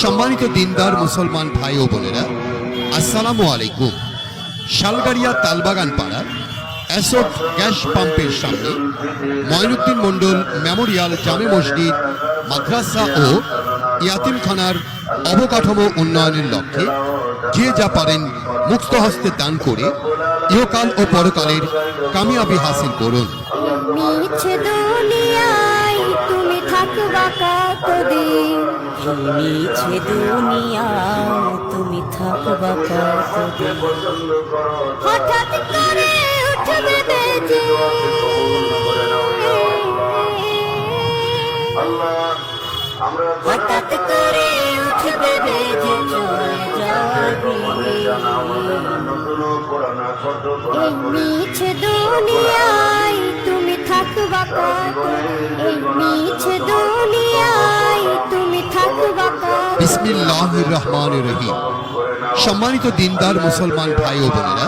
সম্মানিত দিনদার মুসলমান ভাই ও বোনেরা, আসসালামু আলাইকুম। শালগাড়িয়া তালবাগান পাড়া, অ্যাসোক গ্যাস পাম্পের সামনে ময়নুদ্দিন মণ্ডল মেমোরিয়াল জামে মসজিদ, মাদ্রাসা ও ইয়াতিমখানার অবকাঠামো উন্নয়নের লক্ষ্যে যে যা পারেন মুক্ত হস্তে দান করে ইহকাল ও পরকালের কামিয়াবি হাসিল করুন। কতদিন মিছে দুনিয়া তুমি থাকবা কতদিন? হঠাৎ করে উঠবে বেজে। হঠাৎ চলে যাবি। মিছে দুনিয়ায় তুমি থাকবা কতদিন? বিসমিল্লাহ রহমান রহিম। সম্মানিত দিনদার মুসলমান ভাই ও বোনেরা